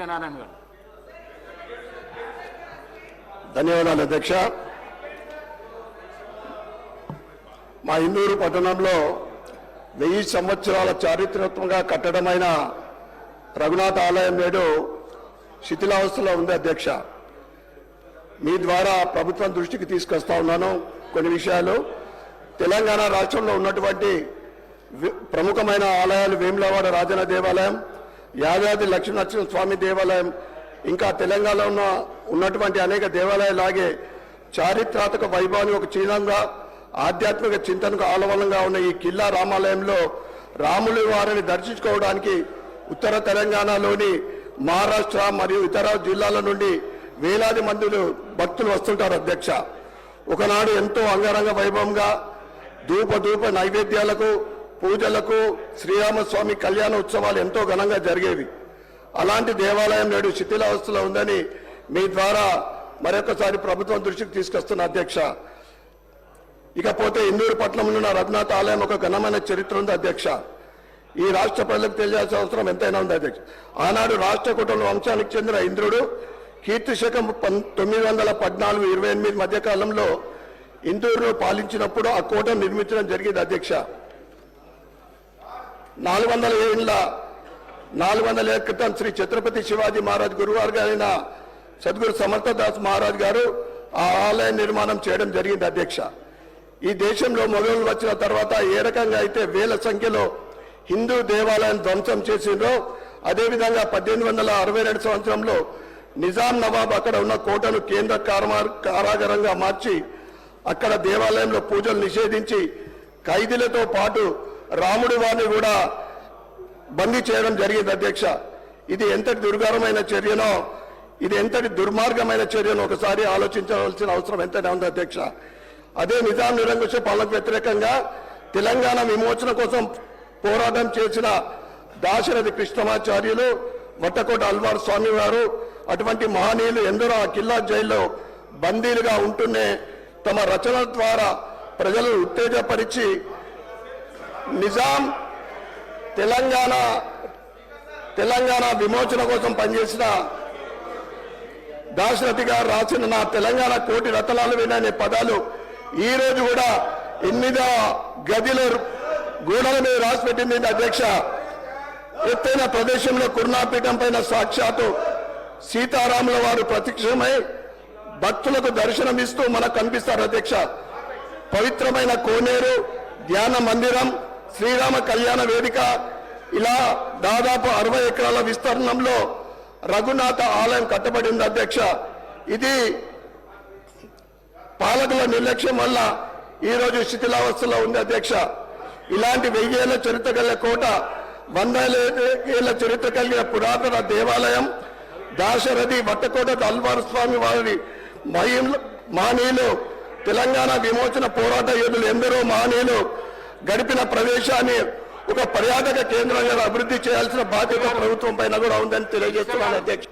సూర్యనారాయణ గారు. ధన్యవాదాలు అధ్యక్ష. మా ఇందూరు పట్టణంలో వెయ్యి సంవత్సరాల చారిత్రాత్మకంగా కట్టడమైన రఘునాథ ఆలయం నేడు శిథిలావస్థలో ఉంది అధ్యక్ష. మీ ద్వారా ప్రభుత్వం దృష్టికి తీసుకొస్తా ఉన్నాను కొన్ని విషయాలు. తెలంగాణ రాష్ట్రంలో ఉన్నటువంటి ప్రముఖమైన ఆలయాలు వేములవాడ రాజన దేవాలయం యాదాద్రి లక్ష్మీనరసింహ స్వామి దేవాలయం ఇంకా తెలంగాణలో ఉన్న ఉన్నటువంటి అనేక దేవాలయాలాగే చారిత్రాత్మక వైభవాన్ని ఒక చిహ్నంగా ఆధ్యాత్మిక చింతనకు ఆలవలంగా ఉన్న ఈ కిల్లా రామాలయంలో రాములు వారిని దర్శించుకోవడానికి ఉత్తర తెలంగాణలోని మహారాష్ట్ర మరియు ఇతర జిల్లాల నుండి వేలాది మందులు భక్తులు వస్తుంటారు అధ్యక్ష. ఒకనాడు ఎంతో అంగరంగ వైభవంగా ధూప ధూప నైవేద్యాలకు పూజలకు శ్రీరామస్వామి కళ్యాణ ఉత్సవాలు ఎంతో ఘనంగా జరిగేవి. అలాంటి దేవాలయం నేడు శిథిలావస్థలో ఉందని మీ ద్వారా మరొకసారి ప్రభుత్వం దృష్టికి తీసుకొస్తున్న అధ్యక్ష. ఇకపోతే ఇందూరు పట్టణంలో ఉన్న రఘునాథ ఆలయం ఒక ఘనమైన చరిత్ర ఉంది అధ్యక్ష. ఈ రాష్ట్ర ప్రజలకు తెలియాల్సిన అవసరం ఎంతైనా ఉంది అధ్యక్ష. ఆనాడు రాష్ట్ర కుటుంబ వంశానికి చెందిన ఇంద్రుడు కీర్తి శకం పం- తొమ్మిది వందల పద్నాలుగు ఇరవై ఎనిమిది మధ్యకాలంలో ఇందూరును పాలించినప్పుడు ఆ కోటను నిర్మించడం జరిగింది అధ్యక్ష. నాలుగు వందల ఏళ్ళ నాలుగు వందల ఏళ్ళ క్రితం శ్రీ ఛత్రపతి శివాజీ మహారాజ్ గురువారు గారైన సద్గురు సమర్థదాస్ మహారాజ్ గారు ఆ ఆలయ నిర్మాణం చేయడం జరిగింది అధ్యక్ష. ఈ దేశంలో మొఘలు వచ్చిన తర్వాత ఏ రకంగా అయితే వేల సంఖ్యలో హిందూ దేవాలయం ధ్వంసం చేసిండ్రో అదేవిధంగా పద్దెనిమిది వందల అరవై రెండు సంవత్సరంలో నిజాం నవాబ్ అక్కడ ఉన్న కోటను కేంద్ర కారమా- కారాగారంగా మార్చి అక్కడ దేవాలయంలో పూజలు నిషేధించి ఖైదీలతో పాటు రాముడి వారిని కూడా బందీ చేయడం జరిగింది అధ్యక్ష. ఇది ఎంతటి దుర్గారమైన చర్యనో ఇది ఎంతటి దుర్మార్గమైన చర్యనో ఒకసారి ఆలోచించవలసిన అవసరం ఎంతనే ఉంది అధ్యక్ష. అదే నిజాం నిరంకుశ పాలనకు వ్యతిరేకంగా తెలంగాణ విమోచన కోసం పోరాటం చేసిన దాశరథి కృష్ణమాచార్యులు వట్టకోట అల్వార్ స్వామి వారు అటువంటి మహనీయులు ఎందరో ఆ కిల్లా జైల్లో బందీలుగా ఉంటూనే తమ రచనల ద్వారా ప్రజలను ఉత్తేజపరిచి నిజాం తెలంగాణ తెలంగాణ విమోచన కోసం పనిచేసిన దాశరథి గారు రాసిన నా తెలంగాణ కోటి రతనాలు విననే పదాలు ఈ రోజు కూడా ఎనిమిదో గదిలో గోడల మీద రాసి పెట్టింది అధ్యక్ష. ఎత్తైన ప్రదేశంలో కురుణాపీఠం పైన సాక్షాత్తు సీతారాముల వారు ప్రత్యక్షమై భక్తులకు దర్శనమిస్తూ మనకు కనిపిస్తారు అధ్యక్ష. పవిత్రమైన కోనేరు ధ్యాన మందిరం శ్రీరామ కళ్యాణ వేదిక ఇలా దాదాపు అరవై ఎకరాల విస్తీర్ణంలో రఘునాథ ఆలయం కట్టబడింది అధ్యక్ష. ఇది పాలకుల నిర్లక్ష్యం వల్ల ఈరోజు శిథిలావస్థలో ఉంది అధ్యక్ష. ఇలాంటి వెయ్యేళ్ళ చరిత్ర కలిగిన కోట వంద ఏళ్ళ చరిత్ర కలిగిన పురాతన దేవాలయం దాశరథి వట్టకోట అల్వారు స్వామి వారి మహిళ- మానీయులు తెలంగాణ విమోచన పోరాట యోధులు ఎందరో మానీయులు గడిపిన ప్రదేశాన్ని ఒక పర్యాటక కేంద్రంగా అభివృద్ధి చేయాల్సిన బాధ్యత ప్రభుత్వం పైన కూడా ఉందని తెలియజేస్తున్నాను అధ్యక్ష.